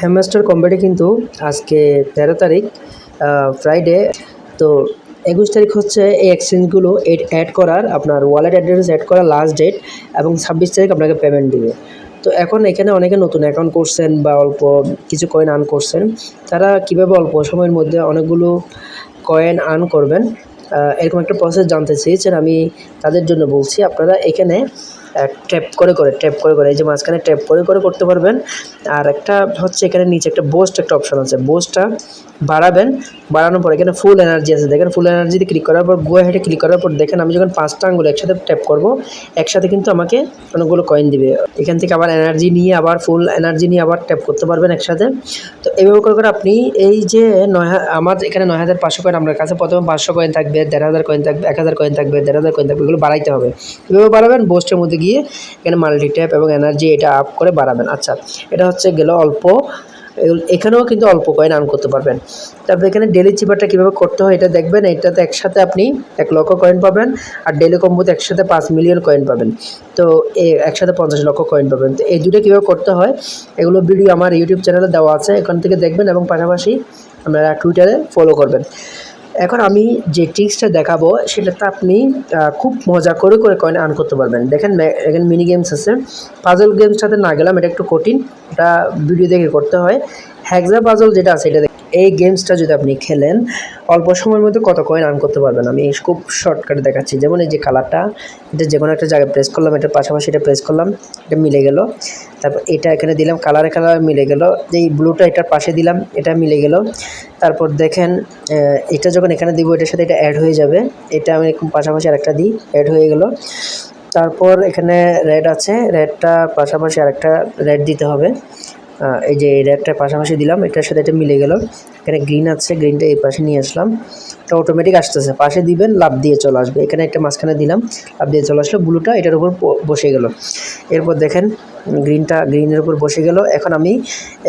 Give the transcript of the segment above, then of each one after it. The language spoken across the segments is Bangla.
হ্যামমাস্টার কোম্পানি কিন্তু আজকে তেরো তারিখ ফ্রাইডে তো একুশ তারিখ হচ্ছে এই এক্সচেঞ্জগুলো অ্যাড করার, আপনার ওয়ালেট অ্যাড্রেস অ্যাড করার লাস্ট ডেট এবং ছাব্বিশ তারিখ আপনাকে পেমেন্ট দিবে। তো এখন এখানে অনেকে নতুন অ্যাকাউন্ট করছেন বা অল্প কিছু কয়েন আর্ন করছেন, তারা কীভাবে অল্প সময়ের মধ্যে অনেকগুলো কয়েন আর্ন করবেন? এরকম একটা প্রসেস জানতে চেয়েছেন, আমি তাদের জন্য বলছি। আপনারা এখানে ট্যাপ করে করে ট্যাপ করে করে, এই যে মাঝখানে ট্যাপ করে করে করতে পারবেন। আর একটা হচ্ছে এখানে নিচে একটা বোস্ট একটা অপশন আছে। বোস্টটা বাড়াবেন, বাড়ানোর পর এখানে ফুল এনার্জি আছে। দেখেন ফুল এনার্জিতে ক্লিক করার পর গো হেডে ক্লিক করার পর দেখেন আমি যখন পাঁচটা আঙ্গুল একসাথে ট্যাপ করব, একসাথে কিন্তু আমাকে অনেকগুলো কয়েন দিবে। এখান থেকে আবার এনার্জি নিয়ে আবার ফুল এনার্জি নিয়ে আবার ট্যাপ করতে পারবেন একসাথে। তো এইভাবে করে করে আপনি এই যে নয় আমার এখানে নয় হাজার পাঁচশো কয়েন আমার কাছে প্রথমে পাঁচশো কয়েন থাকবে, দেড় হাজার কয়েন থাকবে, এক হাজার কয়েন থাকবে, দেড় হাজার কয়েন থাকবে, এগুলো বাড়াইতে হবে। এভাবে বাড়াবেন বোস্টের মধ্যে গিয়ে এখানে মাল্টি ট্যাপ এবং এনার্জি এটা আপ করে বাড়াবেন। আচ্ছা এটা হচ্ছে গেল অল্প। এখানেও কিন্তু অল্প কয়েন আর্ন করতে পারবেন। তারপর এখানে ডেলি চিপারটা কীভাবে করতে হয় এটা দেখবেন, এটাতে একসাথে আপনি এক লক্ষ কয়েন পাবেন আর ডেলি কম্বোতে একসাথে পাঁচ মিলিয়ন কয়েন পাবেন। তো একসাথে পঞ্চাশ লক্ষ কয়েন পাবেন। তো এই দুটো কীভাবে করতে হয়, এগুলো ভিডিও আমার ইউটিউব চ্যানেলে দেওয়া আছে, এখান থেকে দেখবেন এবং পাশাপাশি আপনারা টুইটারে ফলো করবেন। এখন আমি যে ট্রিক্সটা দেখাবো, সেটাতে আপনি খুব মজা করে করে কয়েন আর্ন করতে পারবেন। দেখেন এখানে মিনি গেমস আছে। পাজল গেমসটাতে না গেলাম, এটা একটু কঠিন। এটা ভিডিও দেখে করতে হয়। হ্যাকজা পাজল যেটা আছে, এটা এই গেমসটা যদি আপনি খেলেন, অল্প সময়ের মধ্যে কত কয়েন আর্ন করতে পারবেন? আমি খুব শর্টকাটে দেখাচ্ছি। যেমন এই যে কালারটা এটা যে কোনো একটা জায়গায় প্রেস করলাম, এটার পাশাপাশি এটা প্রেস করলাম, এটা মিলে গেল। তারপর এটা এখানে দিলাম কালারে কালার মিলে গেল। এই ব্লুটা এটার পাশে দিলাম, এটা মিলে গেল। তারপর দেখেন এটা যখন এখানে দিব, এটার সাথে এটা অ্যাড হয়ে যাবে। এটা আমি পাশাপাশি আরেকটা দিই অ্যাড হয়ে গেল। তারপর এখানে রেড আছে রেডটা পাশাপাশি আরেকটা রেড দিতে হবে। এই যে রেডটা পাশাপাশি দিলাম, এটার সাথে এটা মিলে গেল। এখানে গ্রিন আছে গ্রিনটা এই পাশে নিয়ে আসলাম। এটা অটোমেটিক আসতেছে, পাশে দিবেন লাভ দিয়ে চলে আসবে। এখানে একটা মাঝখানে দিলাম লাভ দিয়ে চলে আসলো ব্লুটা এটার উপর বসে গেল। এরপর দেখেন গ্রিনটা গ্রিনের উপর বসে গেল। এখন আমি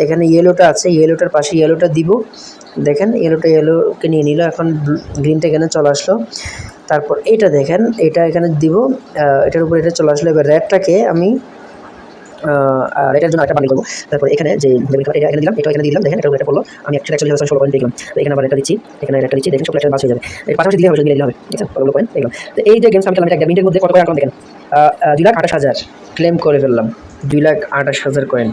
এখানে ইয়েলোটা আছে ইয়েলোটার পাশে ইয়েলোটা দিব। দেখেন ইয়েলোটা ইয়েলোকে নিয়ে নিল, এখন গ্রিনটা এখানে চলে আসলো। তারপর এটা দেখেন, এটা এখানে দিব এটার উপর এটা চলে আসলো। এবার রেডটাকে আমি আর এটার জন্য একটা বানিয়ে করব। তারপর এখানে যে এটা এখানে দিলাম এটা এখানে দিলাম। দেখেন, এটা এটা বলল আমি একশো একচল্লিশ হাজার ষোলো পয়েন্ট দেখলাম তো এখানে আবার একটা দিচ্ছি, এখানে একটা দিচ্ছি। দেখেন সব বাস হয়ে যাবে পাশাপাশি দিলে হবে দিলে হবে। ঠিক আছে পয়েন্ট এই যে গেমস আমি খেলাম, এটা এক মিনিটের মধ্যে কত কয়েন দেখেন? দুই লাখ আঠাশ হাজার। ক্লেম করে ফেললাম। দুই লাখ আঠাশ হাজার কয়েন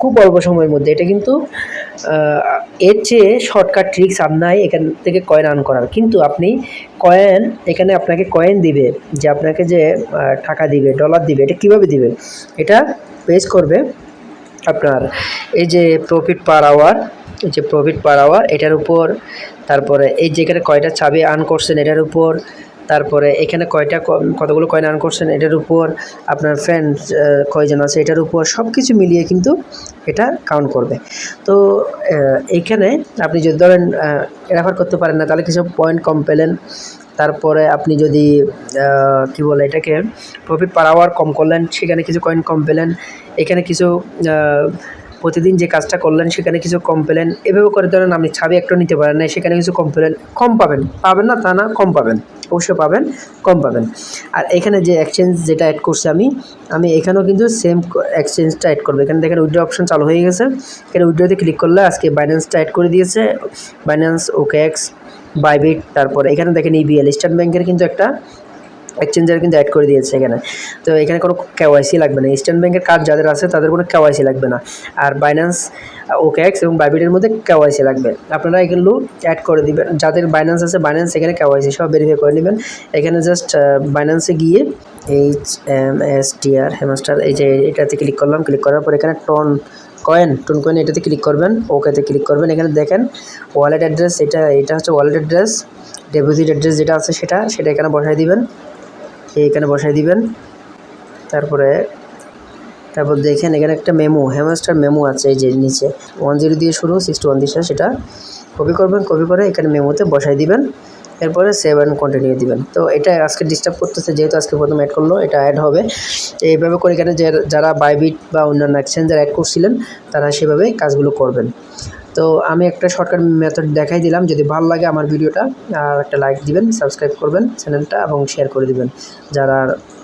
খুব অল্প সময়ের মধ্যে। এটা কিন্তু এর চেয়ে শর্টকাট ট্রিক্স আর নাই এখান থেকে কয়েন আর্ন করার। কিন্তু আপনি কয়েন এখানে আপনাকে কয়েন দিবে, যে আপনাকে যে টাকা দিবে ডলার দিবে, এটা কীভাবে দিবে? এটা পেজ করবে আপনার এই যে প্রফিট পার আওয়ার যে প্রফিট পার আওয়ার এটার উপর, তারপরে এই যেখানে কয়টা চাবি আর্ন করছেন, এটার উপর তারপরে এখানে কয়টা কতগুলো কয়েন আর্ন করছেন? এটার উপর আপনার ফ্রেন্ড কয়জন আছে? এটার উপর সব কিছু মিলিয়ে কিন্তু এটা কাউন্ট করবে। তো আহ, এইখানে আপনি যদি ধরেন রেফার করতে পারেন না তাহলে কিছু পয়েন্ট কম পেলেন। তারপরে আপনি যদি কি বলে এটাকে প্রফিট পার আওয়ার কম করলেন সেখানে কিছু কয়েন কম পেলেন। এখানে কিছু প্রতিদিন যে কাজটা করলেন, সেখানে কিছু কম পেলেন। এভাবে করে ধরেন আপনি ছাবি একটা নিতে পারেন না সেখানে কিছু কম পেলেন, কম পাবেন। পাবেন না তা না, কম পাবেন। অবশ্যই পাবেন, কম পাবেন। আর এখানে যে এক্সচেঞ্জ যেটা অ্যাড করছি আমি আমি এখানেও কিন্তু সেম এক্সচেঞ্জটা অ্যাড করব। এখানে দেখেন উইড্রো অপশন চালু হয়ে গেছে। এখানে উইড্রোতে ক্লিক করলে আজকে বাইন্যান্সটা অ্যাড করে দিয়েছে। বাইন্যান্স ওকে এক্স বাইবিট তারপরে এখানে দেখেন ইবিএল ইস্টার্ন ব্যাংকের কিন্তু একটা এক্সচেঞ্জার কিন্তু অ্যাড করে দিয়েছে এখানে। তো এখানে কোনো কেওয়াইসি লাগবে না। ইস্টার্ন ব্যাংকের কার্ড যাদের আছে, তাদের কোনো কেওয়াইসি লাগবে না। আর বাইন্যান্স ওকেএক্স এবং বাইবিটের মধ্যে কেওয়াইসি লাগবে। আপনারা এগুলো অ্যাড করে দিবেন। যাদের বাইন্যান্স আছে বাইন্যান্স এখানে কেওয়াইসি সব ভেরিফাই করে নেবেন। এখানে জাস্ট বাইন্যান্সে গিয়ে H M S T R Hamster এই যে এটাতে ক্লিক করলাম। ক্লিক করার পর এখানে টন কয়েন টন কয়েন এটাতে ক্লিক করবেন। ওকেতে ক্লিক করবেন। এখানে দেখেন ওয়ালেট অ্যাড্রেস এটা এটা হচ্ছে ওয়ালেট অ্যাড্রেস ডেপোজিট অ্যাড্রেস যেটা আছে সেটা সেটা এখানে বসাই দিবেন। এখানে বসাই দিবেন। তারপরে, তারপর দেখেন এখানে একটা মেমো হ্যামাস্টার মেমো আছে এই যে নিচে। ওয়ান জিরো দিয়ে শুরু সিক্সটি ওয়ান দিয়ে সেটা কপি করবেন কপি করে এখানে মেমোতে বসাই দিবেন। এরপরে সেভ অ্যান্ড কন্টিনিউ দিবেন। তো এটা আজকে ডিস্টার্ব করতেছে, যেহেতু আজকে প্রথম অ্যাড করল, এটা অ্যাড হবে। এইভাবে করে এখানে যারা বাইবিট বা অন্যান্য এক্সচেঞ্জার অ্যাড করছিলেন, তারা সেভাবে কাজগুলো করবেন। তো আমি একটা শর্টকাট মেথড দেখাই দিলাম। যদি ভালো লাগে আমার ভিডিওটা, আর একটা লাইক দিবেন সাবস্ক্রাইব করবেন চ্যানেলটা এবং শেয়ার করে দিবেন। যারা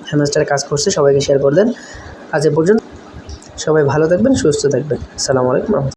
হ্যামাস্টারে কাজ করছে, সবাইকে শেয়ার করে দেন। আজ এ পর্যন্ত সবাই ভালো থাকবেন, সুস্থ থাকবেন। আসসালামু আলাইকুম